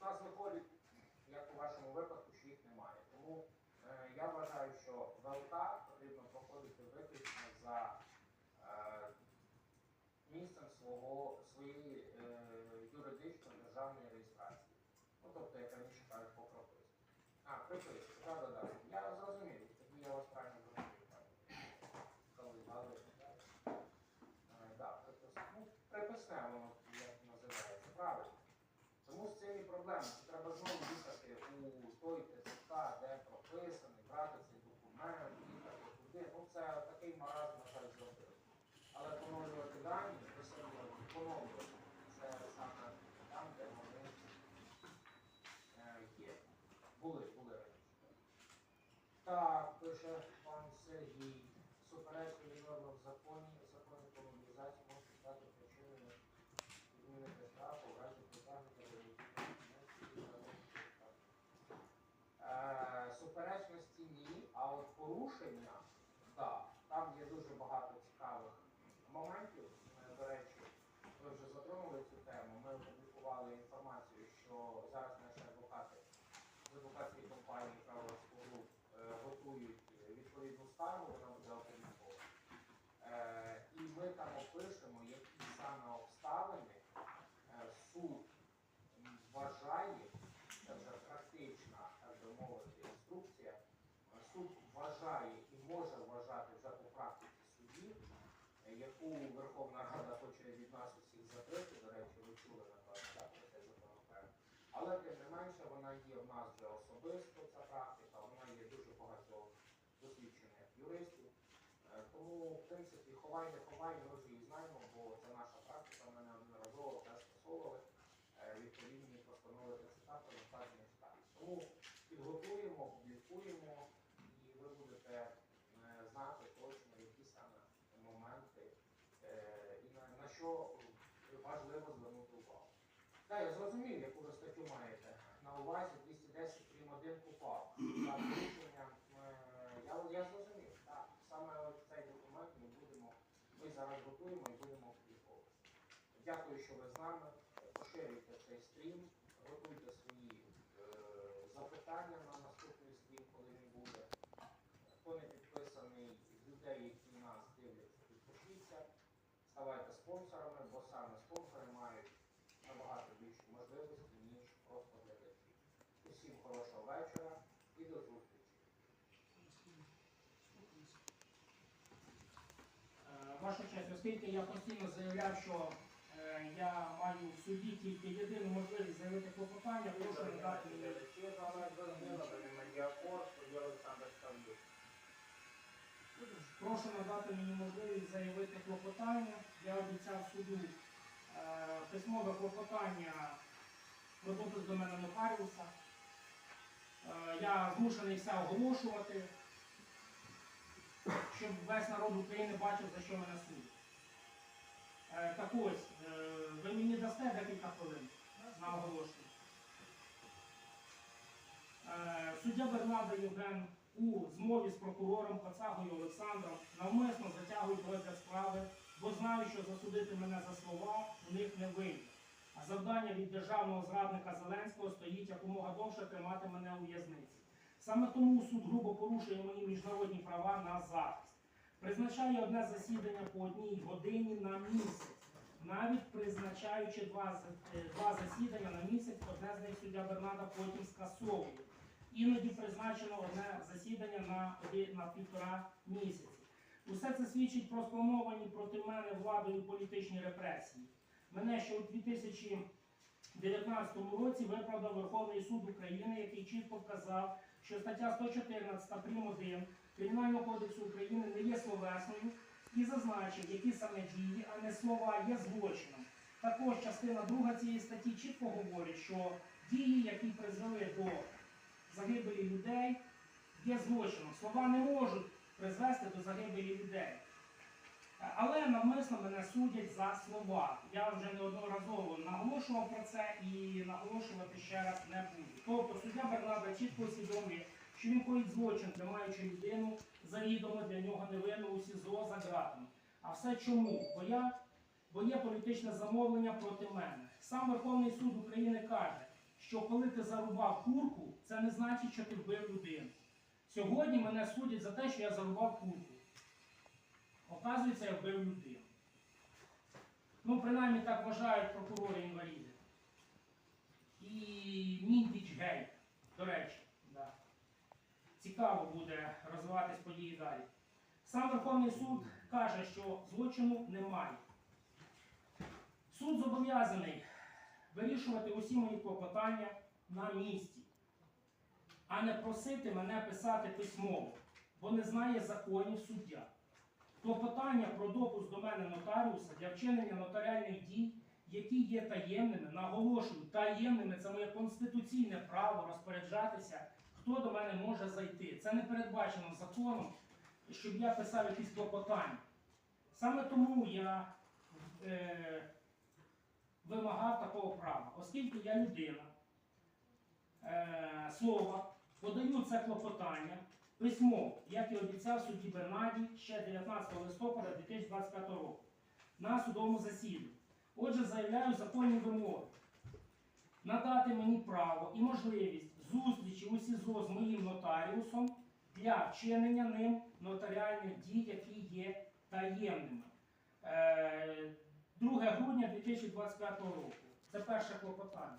нас виходить, як у вашому випадку, що їх немає. Тому е, я вважаю, що ВЛК потрібно проходити виключно за е, місцем свого, своєї е, юридичної державної реєстрації. Ну, Тобто, як раніше кажуть, по прописку. А, приписку, правда, да. Так, пише відповідну скаргу, вона. Е, І ми там опишемо, які саме обставини е, суд вважає, це вже практична, мовити, інструкція. Суд вважає і може вважати вже по практиці судів, яку Верховна Рада хоче від нас усіх закрити. До речі, ви чули напевно так, цей законопроект. Але тим не менше вона є в нас вже особисто, ця практика, вона є дуже багато досвідчених юристів. Е, Тому, в принципі, ховай, не ховай, ми вже її знаємо, бо це наша практика, ми неодноразово теж скасовували е, відповідні постанови про накладення штрафів. Тому підготуємо, публікуємо, і ви будете е, знати точно, які саме моменти і на, на що важливо звернути увагу. Так, я зрозумів, яку ви статтю маєте на увазі 210 прим. 1 КУПАП. За порушення, е, я, я зрозумів, так. Саме от цей документ ми будемо, ми зараз готуємо і будемо опубліковувати. Дякую, що ви з нами. Поширюйте цей стрім, готуйте свої е, запитання на наступний стрім, коли він буде. Хто не підписаний людей, які нас дивляться, підпишіться, ставайте спонсорами, бо саме спонсори мають набагато більше можливостей, ніж просто глядачі. Усім хорошого вечора і до зустрічі. Е, Ваша честь, оскільки я постійно заявляв, що я маю в суді тільки єдину можливість заявити клопотання, прошу надати мені. Прошу надати мені можливість заявити клопотання. Я обіцяв суду е, письмове клопотання про допуск до мене нотаріуса. Е, я змушений все оголошувати, щоб весь народ України бачив, за що мене судять. Е, так ось, е, ви мені дасте декілька хвилин на оголошення. Е, Суддя Бернада Євген у змові з прокурором Пацагою Олександром навмисно затягують розгляд справи, бо знають, що засудити мене за слова у них не вийде. А завдання від державного зрадника Зеленського стоїть якомога довше тримати мене у в'язниці. Саме тому суд грубо порушує мої міжнародні права на захист. Призначає одне засідання по одній годині на місяць, навіть призначаючи два, е, два засідання на місяць, одне з них суддя Бернада потім скасовує. Іноді призначено одне засідання на, на півтора місяці. Усе це свідчить про сплановані проти мене владою політичні репресії. Мене ще у 2019 році виправдав Верховний суд України, який чітко вказав, що стаття 114 прим. 1 Кримінального кодексу України не є словесною і зазначив, які саме дії, а не слова є злочином. Також частина 2 цієї статті чітко говорить, що дії, які призвели до загибелі людей, є злочином. Слова не можуть призвести до загибелі людей. Але навмисно мене судять за слова. Я вже неодноразово наголошував про це і наголошувати ще раз не буду. Тобто суддя Бернада чітко усвідомлює, що він злочин, тримаючи людину завідомо для нього невинну у СІЗО за ґратами. А все чому? Бо я бо є політичне замовлення проти мене. Сам Верховний суд України каже, що коли ти зарубав курку, це не значить, що ти вбив людину. Сьогодні мене судять за те, що я зарубав курку. Оказується, я вбив людину. Ну, принаймні так вважають прокурори інваліди. І Міндіч Гейт, до речі. Да. цікаво буде розвиватись події далі. Сам Верховний суд каже, що злочину немає. Суд зобов'язаний вирішувати усі мої клопотання на місці, а не просити мене писати письмово, бо не знає законів суддя. Клопотання про допуск до мене нотаріуса для вчинення нотаріальних дій, які є таємними, наголошую, таємними це моє конституційне право розпоряджатися, хто до мене може зайти. Це не передбачено законом, щоб я писав якісь клопотання. Саме тому я е, вимагав такого права, оскільки я людина е, слова, подаю це клопотання письмо, як і обіцяв судді Бернаді ще 19 листопада 2025 року на судовому засіданні. Отже, заявляю законні вимоги. Надати мені право і можливість зустрічі у СІЗО з моїм нотаріусом для вчинення ним нотаріальних дій, які є таємними. Е, 2 грудня 2025 року. Це перше клопотання.